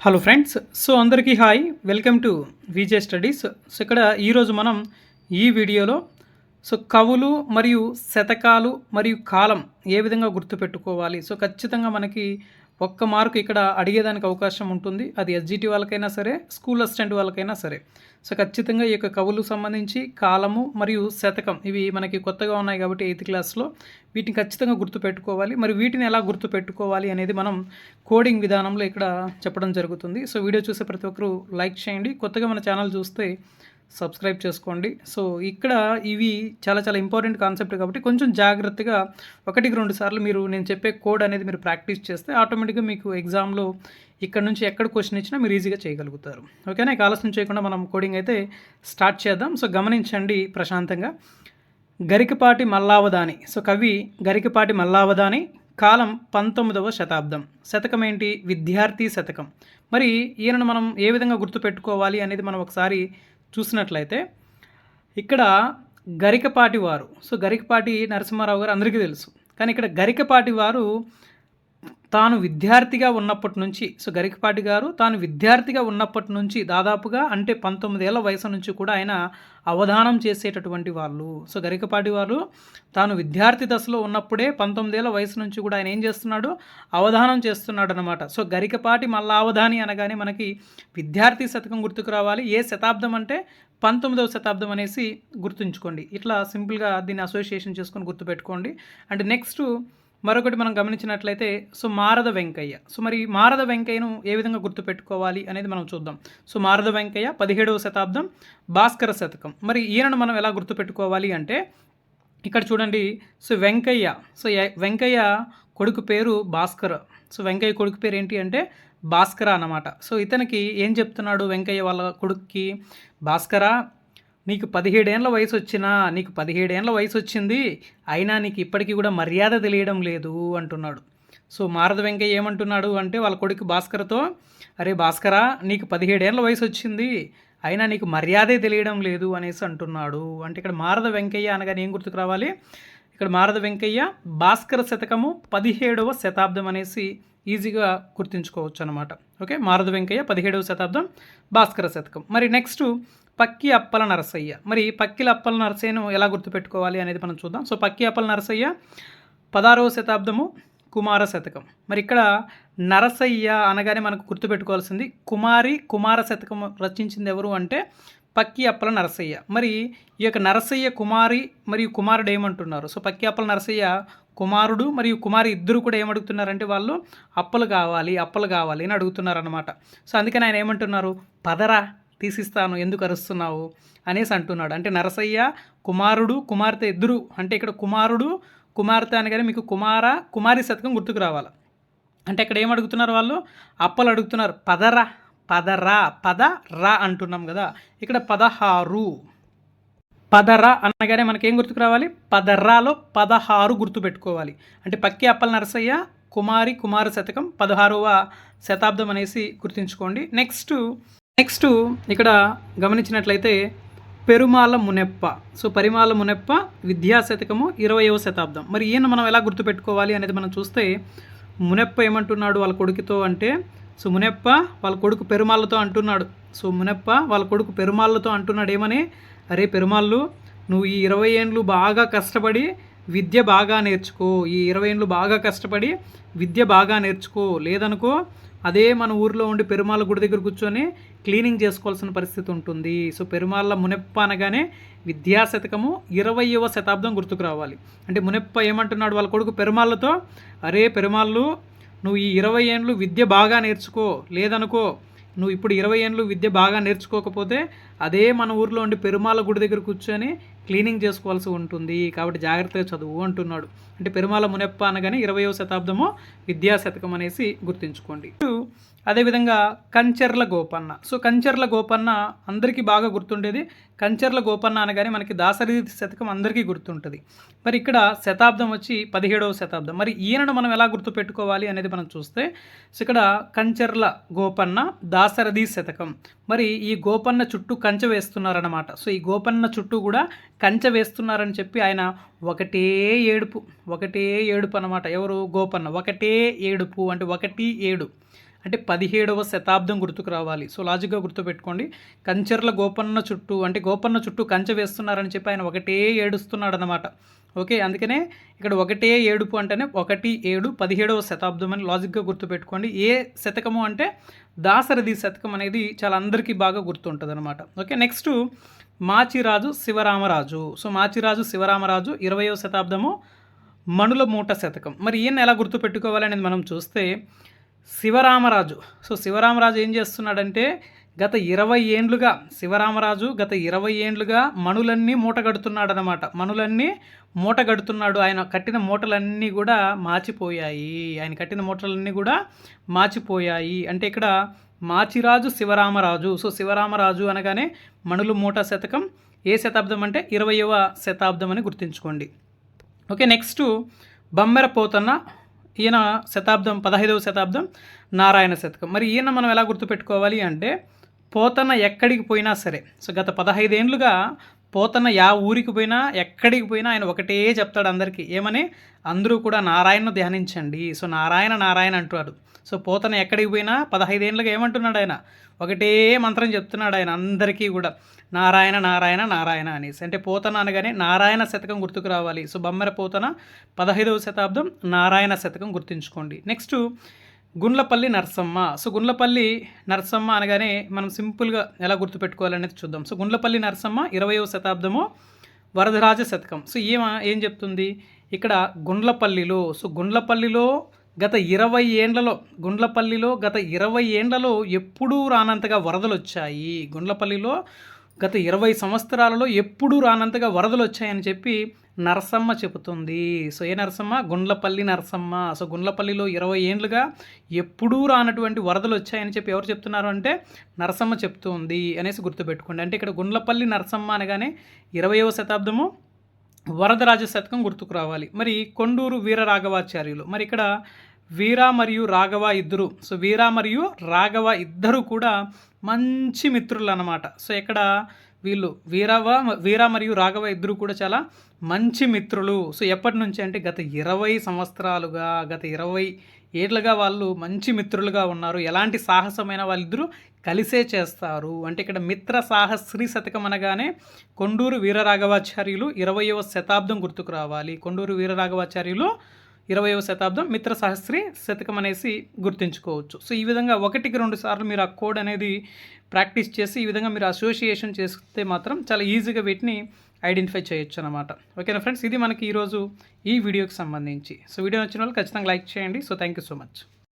Hello friends so అందరికీ hi welcome to VJ studies. So ఇక్కడ ఈరోజు మనం ఈ వీడియోలో సో కవులు మరియు శతకాలు మరియు కాలం ఏ విధంగా గుర్తుపెట్టుకోవాలి? సో ఖచ్చితంగా మనకి ఒక్క మార్కు ఇక్కడ అడిగేదానికి అవకాశం ఉంటుంది. అది ఎస్జిటి వాళ్ళకైనా సరే స్కూల్ అసిస్టెంట్ వాళ్ళకైనా సరే. సో ఖచ్చితంగా ఈ యొక్క కవులు సంబంధించి కాలము మరియు శతకం ఇవి మనకి కొత్తగా ఉన్నాయి కాబట్టి ఎయిత్ క్లాస్లో. వీటిని ఖచ్చితంగా గుర్తుపెట్టుకోవాలి. మరి వీటిని ఎలా గుర్తుపెట్టుకోవాలి అనేది మనం కోడింగ్ విధానంలో ఇక్కడ చెప్పడం జరుగుతుంది. సో వీడియో చూసే ప్రతి ఒక్కరూ లైక్ చేయండి. కొత్తగా మన ఛానల్ చూస్తే సబ్స్క్రైబ్ చేసుకోండి. సో ఇక్కడ ఇవి చాలా చాలా ఇంపార్టెంట్ కాన్సెప్ట్ కాబట్టి కొంచెం జాగ్రత్తగా ఒకటికి రెండు సార్లు మీరు నేను చెప్పే కోడ్ అనేది మీరు ప్రాక్టీస్ చేస్తే ఆటోమేటిక్గా మీకు ఎగ్జామ్లో ఇక్కడ నుంచి ఎక్కడ క్వశ్చన్ ఇచ్చినా మీరు ఈజీగా చేయగలుగుతారు. ఓకేనా? ఇక ఆలస్యం చేయకుండా మనం కోడింగ్ అయితే స్టార్ట్ చేద్దాం. సో గమనించండి ప్రశాంతంగా. గరికపాటి మల్లావదాని సో కవి గరికపాటి మల్లావదాని కాలం పంతొమ్మిదవ శతాబ్దం. శతకం ఏంటి? విద్యార్థి శతకం. మరి ఈయనను మనం ఏ విధంగా గుర్తుపెట్టుకోవాలి అనేది మనం ఒకసారి చూసినట్లయితే ఇక్కడ గరికపాటి వారు. సో గరికపాటి నరసింహారావు గారు అందరికీ తెలుసు. కానీ ఇక్కడ గరికపాటి వారు తాను విద్యార్థిగా ఉన్నప్పటి నుంచి సో గరికపాటి గారు తాను విద్యార్థిగా ఉన్నప్పటి నుంచి దాదాపుగా అంటే పంతొమ్మిదేళ్ళ వయసు నుంచి కూడా ఆయన అవధానం చేసేటటువంటి వాళ్ళు. సో గరికపాటి వారు తాను విద్యార్థి దశలో ఉన్నప్పుడే పంతొమ్మిదేళ్ళ వయసు నుంచి కూడా ఆయన ఏం చేస్తున్నాడు? అవధానం చేస్తున్నాడు అనమాట సో గరికపాటి మళ్ళా అవధాని అనగానే మనకి విద్యార్థి శతకం గుర్తుకు రావాలి. ఏ శతాబ్దం అంటే పంతొమ్మిదవ శతాబ్దం అనేసి గుర్తుంచుకోండి. ఇట్లా సింపుల్గా దీన్ని అసోసియేషన్ చేసుకొని గుర్తుపెట్టుకోండి. అండ్ నెక్స్ట్ మరొకటి మనం గమనించినట్లయితే సో మారద వెంకయ్య. సో మరి మారద వెంకయ్యను ఏ విధంగా గుర్తుపెట్టుకోవాలి అనేది మనం చూద్దాం. సో మారద వెంకయ్య పదిహేడవ శతాబ్దం భాస్కర శతకం. మరి ఈయనను మనం ఎలా గుర్తుపెట్టుకోవాలి అంటే ఇక్కడ చూడండి. సో వెంకయ్య సో వెంకయ్య కొడుకు పేరు భాస్కర. సో వెంకయ్య కొడుకు పేరు ఏంటి అంటే భాస్కర అన్నమాట. సో ఇతనికి ఏం చెప్తున్నాడు వెంకయ్య వాళ్ళ కొడుక్కి? భాస్కర నీకు పదిహేడేళ్ళ వయసు వచ్చినా నీకు పదిహేడేళ్ళ వయసు వచ్చింది అయినా నీకు ఇప్పటికీ కూడా మర్యాద తెలియడం లేదు అంటున్నాడు. సో మారద వెంకయ్య ఏమంటున్నాడు అంటే వాళ్ళ కొడుకు భాస్కర్తో అరే భాస్కరా నీకు పదిహేడేళ్ళ వయసు వచ్చింది అయినా నీకు మర్యాదే తెలియడం లేదు అనేసి అంటున్నాడు. అంటే ఇక్కడ మారద వెంకయ్య అనగానే ఏం గుర్తుకు రావాలి? ఇక్కడ మారద వెంకయ్య భాస్కర శతకము పదిహేడవ శతాబ్దం అనేసి ఈజీగా గుర్తుంచుకోవచ్చు అనమాట ఓకే? మారద వెంకయ్య పదిహేడవ శతాబ్దం భాస్కర శతకం. మరి నెక్స్ట్ పక్కి అప్పల నరసయ్య. మరి పక్కిల అప్పల నరసయ్యను ఎలా గుర్తుపెట్టుకోవాలి అనేది మనం చూద్దాం. సో పక్కి అప్పల నరసయ్య పదహారవ శతాబ్దము కుమార శతకం. మరి ఇక్కడ నరసయ్య అనగానే మనకు గుర్తుపెట్టుకోవాల్సింది కుమారి కుమార శతకం రచించింది ఎవరు అంటే పక్కి అప్పల నరసయ్య. మరి ఈ యొక్క నరసయ్య కుమారి మరియు కుమారుడు ఏమంటున్నారు? సో పక్కి అప్పల నరసయ్య కుమారుడు మరియు కుమారి ఇద్దరు కూడా ఏమడుగుతున్నారంటే వాళ్ళు అప్పలు కావాలి అప్పలు కావాలి అని అడుగుతున్నారు అనమాట సో అందుకని ఆయన ఏమంటున్నారు? పదరా. తీసిస్తాను ఎందుకు అరుస్తున్నావు? అనేసి అంటున్నాడు. అంటే నరసయ్య కుమారుడు కుమార్తె ఇద్దరు. అంటే ఇక్కడ కుమారుడు కుమార్తె అనగానే మీకు కుమార కుమారి శతకం గుర్తుకు రావాలి. అంటే ఇక్కడ ఏం అడుగుతున్నారు వాళ్ళు? అప్పలు అడుగుతున్నారు. పదరా పదరా పద రా అంటున్నాం కదా. ఇక్కడ పదహారు. పదరా అనగానే మనకేం గుర్తుకు రావాలి? పదరాలో పదహారు గుర్తు పెట్టుకోవాలి. అంటే పక్కి అప్పల నరసయ్య కుమారి కుమార శతకం పదహారవ శతాబ్దం అనేసి గుర్తుంచుకోండి. నెక్స్ట్ నెక్స్ట్ ఇక్కడ గమనించినట్లయితే పెరుమాల మునెప్ప. సో పరిమాల మునెప్ప విద్యా శతకము ఇరవయవ శతాబ్దం. మరి ఈయన మనం ఎలా గుర్తుపెట్టుకోవాలి అనేది మనం చూస్తే మునెప్ప ఏమంటున్నాడు వాళ్ళ కొడుకుతో అంటే సో మునెప్ప వాళ్ళ కొడుకు పెరుమాళ్ళతో అంటున్నాడు. సో మునెప్ప వాళ్ళ కొడుకు పెరుమాళ్ళతో అంటున్నాడు ఏమని? అరే పెరుమాళ్ళు నువ్వు ఈ ఇరవై ఏండ్లు బాగా కష్టపడి విద్య బాగా నేర్చుకో. ఈ ఇరవై ఏండ్లు బాగా కష్టపడి విద్య బాగా నేర్చుకో. లేదనుకో అదే మన ఊర్లో ఉండి పెరుమాళ్ళ గుడి దగ్గర కూర్చొని క్లీనింగ్ చేసుకోవాల్సిన పరిస్థితి ఉంటుంది. సో పెరుమాళ్ళ మునెప్ప అనగానే విద్యాశతకము ఇరవయవ శతాబ్దం గుర్తుకు రావాలి. అంటే మునెప్ప ఏమంటున్నాడు వాళ్ళ కొడుకు పెరుమాళ్ళతో? అరే పెరుమాళ్ళు నువ్వు ఈ ఇరవై ఏండ్లు విద్య బాగా నేర్చుకో. లేదనుకో నువ్వు ఇప్పుడు ఇరవై ఏండ్లు విద్య బాగా నేర్చుకోకపోతే అదే మన ఊర్లో ఉండి పెరుమాళ్ళ గుడి దగ్గర కూర్చొని క్లీనింగ్ చేసుకోవాల్సి ఉంటుంది. కాబట్టి జాగ్రత్తగా చదువు అంటున్నాడు. అంటే పెరుమాల మునెప్ప అనగానే ఇరవయో శతాబ్దము విద్యా శతకం అనేసి గుర్తుంచుకోండి. అదేవిధంగా కంచెర్ల గోపన్న. సో కంచెర్ల గోపన్న అందరికీ బాగా గుర్తుండేది. కంచెర్ల గోపన్న అనగానే మనకి దాసరి శతకం అందరికీ గుర్తుంటుంది. మరి ఇక్కడ శతాబ్దం వచ్చి పదిహేడవ శతాబ్దం. మరి ఈయనను మనం ఎలా గుర్తుపెట్టుకోవాలి అనేది మనం చూస్తే సో ఇక్కడ కంచెర్ల గోపన్న దాసరథి శతకం. మరి ఈ గోపన్న చుట్టూ కంచె వేస్తున్నారన్నమాట. సో ఈ గోపన్న చుట్టూ కూడా కంచె వేస్తున్నారని చెప్పి ఆయన ఒకటే ఏడుపు ఒకటే ఏడుపు అనమాట ఎవరు? గోపన్న. ఒకటే ఏడుపు అంటే ఒకటి ఏడు. అంటే పదిహేడవ శతాబ్దం గుర్తుకు రావాలి. సో లాజిక్గా గుర్తుపెట్టుకోండి. కంచెర్ల గోపన్న చుట్టూ అంటే గోపన్న చుట్టూ కంచె వేస్తున్నారని చెప్పి ఆయన ఒకటే ఏడుస్తున్నాడు అనమాట ఓకే? అందుకనే ఇక్కడ ఒకటే ఏడుపు అంటేనే ఒకటి ఏడు పదిహేడవ శతాబ్దం అని లాజిక్గా గుర్తుపెట్టుకోండి. ఏ శతకము అంటే దాసరథి శతకం అనేది చాలా అందరికీ బాగా గుర్తుంటుంది అనమాట okay? Next Machiraju Sivaramaraju. So Machiraju Sivaramaraju ఇరవయో శతాబ్దము మణుల మూట శతకం. మరి ఈయన ఎలా గుర్తుపెట్టుకోవాలనేది మనం చూస్తే శివరామరాజు. సో శివరామరాజు ఏం చేస్తున్నాడంటే గత ఇరవై ఏండ్లుగా శివరామరాజు గత ఇరవై ఏండ్లుగా మణులన్నీ మూటగడుతున్నాడు మణులన్నీ మూటగడుతున్నాడు ఆయన కట్టిన మూటలన్నీ కూడా మాచిపోయాయి. ఆయన కట్టిన మూటలన్నీ కూడా మాచిపోయాయి. అంటే ఇక్కడ మాచిరాజు శివరామరాజు. సో శివరామరాజు అనగానే మణులు మూట శతకం. ఏ శతాబ్దం అంటే ఇరవయవ శతాబ్దం అని గుర్తుంచుకోండి. ఓకే నెక్స్ట్ బమ్మెర పోతన్న ఈయన శతాబ్దం పదహైదవ శతాబ్దం నారాయణ శతకం. మరి ఈయన మనం ఎలా గుర్తుపెట్టుకోవాలి అంటే పోతన్న ఎక్కడికి పోయినా సరే. సో గత పదహైదేండ్లుగా పోతన్న యా ఊరికి పోయినా ఎక్కడికి పోయినా ఆయన ఒకటే చెప్తాడు అందరికీ. ఏమని? అందరూ కూడా నారాయణను ధ్యానించండి. సో నారాయణ నారాయణ అంటున్నాడు. సో పోతన ఎక్కడికి పోయినా పదహైదేళ్ళకి ఏమంటున్నాడు ఆయన? ఒకటే మంత్రం చెప్తున్నాడు ఆయన అందరికీ కూడా. నారాయణ నారాయణ నారాయణ అనేసి. అంటే పోతన అనగానే నారాయణ శతకం గుర్తుకు రావాలి. సో బొమ్మెర పోతన పదహైదవ శతాబ్దం నారాయణ శతకం గుర్తుంచుకోండి. నెక్స్ట్ గుండ్లపల్లి నరసమ్మ. సో గుండ్లపల్లి నరసమ్మ అనగానే మనం సింపుల్గా ఎలా గుర్తుపెట్టుకోవాలనేది చూద్దాం. సో గుండ్లపల్లి నరసమ్మ ఇరవయవ శతాబ్దము వరదరాజ శతకం. సో ఏమ ఏం చెప్తుంది? ఇక్కడ గుండ్లపల్లిలో సో గుండ్లపల్లిలో గత ఇరవై ఏండ్లలో గుండ్లపల్లిలో గత ఇరవై ఏండ్లలో ఎప్పుడూ రానంతగా వరదలు వచ్చాయి గుండ్లపల్లిలో గత ఇరవై సంవత్సరాలలో ఎప్పుడూ రానంతగా వరదలు వచ్చాయని చెప్పి నరసమ్మ చెబుతుంది. సో ఏ నరసమ్మ? గుండ్లపల్లి నరసమ్మ. సో గుండ్లపల్లిలో ఇరవై ఏండ్లుగా ఎప్పుడూ రానటువంటి వరదలు వచ్చాయని చెప్పి ఎవరు చెప్తున్నారు అంటే నరసమ్మ చెప్తుంది అనేసి గుర్తుపెట్టుకోండి. అంటే ఇక్కడ గుండ్లపల్లి నరసమ్మ అనగానే ఇరవయవ శతాబ్దము వరదరాజ శతకం గుర్తుకు రావాలి. మరి కొండూరు వీరరాఘవాచార్యులు. మరి ఇక్కడ వీర మరియు రాఘవ ఇద్దరు. సో వీర మరియు రాఘవ ఇద్దరు కూడా మంచి మిత్రులు అనమాట సో ఇక్కడ వీళ్ళు వీరవ వీర మరియు రాఘవ ఇద్దరు కూడా చాలా మంచి మిత్రులు. సో ఎప్పటి నుంచి అంటే గత ఇరవై సంవత్సరాలుగా గత ఇరవై ఏళ్ళుగా వాళ్ళు మంచి మిత్రులుగా ఉన్నారు. ఎలాంటి సాహసమైన వాళ్ళిద్దరూ కలిసే చేస్తారు. అంటే ఇక్కడ మిత్ర సాహస్రీ శతకం అనగానే కొండూరు వీరరాఘవాచార్యులు ఇరవయవ శతాబ్దం గుర్తుకు రావాలి. కొండూరు వీరరాఘవాచార్యులు ఇరవయవ శతాబ్దం మిత్ర సహస్రి శతకం అనేసి గుర్తుంచుకోవచ్చు. సో ఈ విధంగా ఒకటికి రెండు సార్లు మీరు ఆ కోడ్ అనేది ప్రాక్టీస్ చేసి ఈ విధంగా మీరు అసోసియేషన్ చేస్తే మాత్రం చాలా ఈజీగా వీటిని ఐడెంటిఫై చేయొచ్చు అనమాట ఓకేనా ఫ్రెండ్స్? ఇది మనకి ఈరోజు ఈ వీడియోకి సంబంధించి. సో వీడియో నచ్చిన వాళ్ళు ఖచ్చితంగా లైక్ చేయండి. So thank you so much.